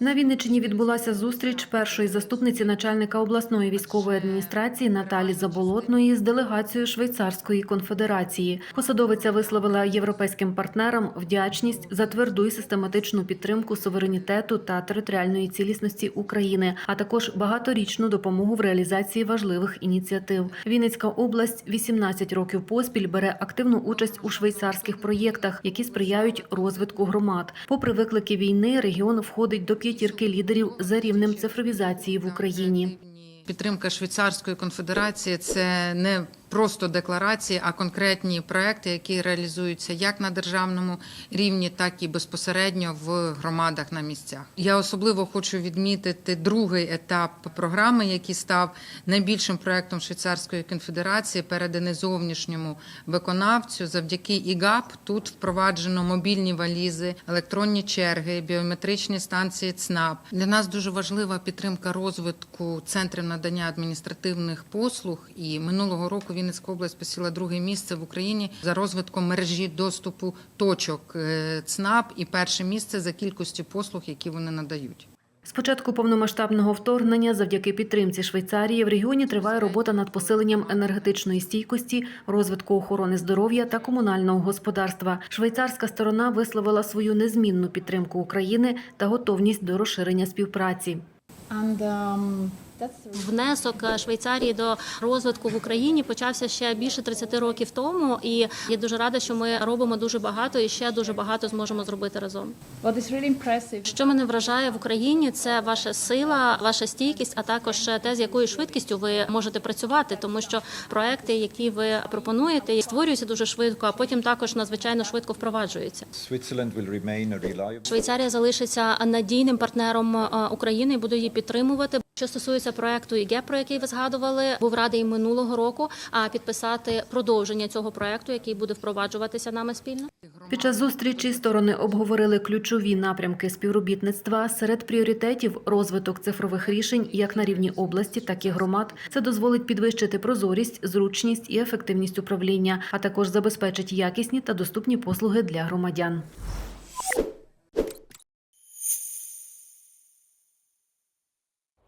На Вінниччині відбулася зустріч першої заступниці начальника обласної військової адміністрації Наталі Заболотної з делегацією Швейцарської конфедерації. Посадовиця висловила європейським партнерам вдячність за тверду і систематичну підтримку суверенітету та територіальної цілісності України, а також багаторічну допомогу в реалізації важливих ініціатив. Вінницька область 18 років поспіль бере активну участь у швейцарських проєктах, які сприяють розвитку громад. Попри виклики війни, регіон входить до п'ятірки лідерів за рівнем цифровізації в Україні. Підтримка Швейцарської конфедерації це не просто декларації, а конкретні проекти, які реалізуються як на державному рівні, так і безпосередньо в громадах на місцях. Я особливо хочу відмітити другий етап програми, який став найбільшим проектом Швейцарської конфедерації, переданий зовнішньому виконавцю. Завдяки ІГАП тут впроваджено мобільні валізи, електронні черги, біометричні станції ЦНАП. Для нас дуже важлива підтримка розвитку центрів надання адміністративних послуг. І минулого року Вінницька область посіла друге місце в Україні за розвитком мережі доступу точок е, ЦНАП і перше місце за кількістю послуг, які вони надають. З початку повномасштабного вторгнення, завдяки підтримці Швейцарії, в регіоні триває робота над посиленням енергетичної стійкості, розвитку охорони здоров'я та комунального господарства. Швейцарська сторона висловила свою незмінну підтримку України та готовність до розширення співпраці. And um, Внесок е, Швейцарії до розвитку в Україні почався ще більше 30 років тому, і я дуже рада, що ми робимо дуже багато і ще дуже багато зможемо зробити разом. Що мене вражає в Україні, це ваша сила, ваша стійкість, а також те, з якою швидкістю ви можете працювати, тому що проекти, які ви пропонуєте, створюються дуже швидко, а потім також надзвичайно швидко впроваджуються. Швейцарія залишиться надійним партнером е, України і буде її підтримувати. Що стосується проекту ІГЕ, про який ви згадували, був радий минулого року. А підписати продовження цього проекту, який буде впроваджуватися нами спільно. Під час зустрічі сторони обговорили ключові напрямки співробітництва серед пріоритетів розвиток цифрових рішень як на рівні області, так і громад. Це дозволить підвищити прозорість, зручність і ефективність управління, а також забезпечить якісні та доступні послуги для громадян.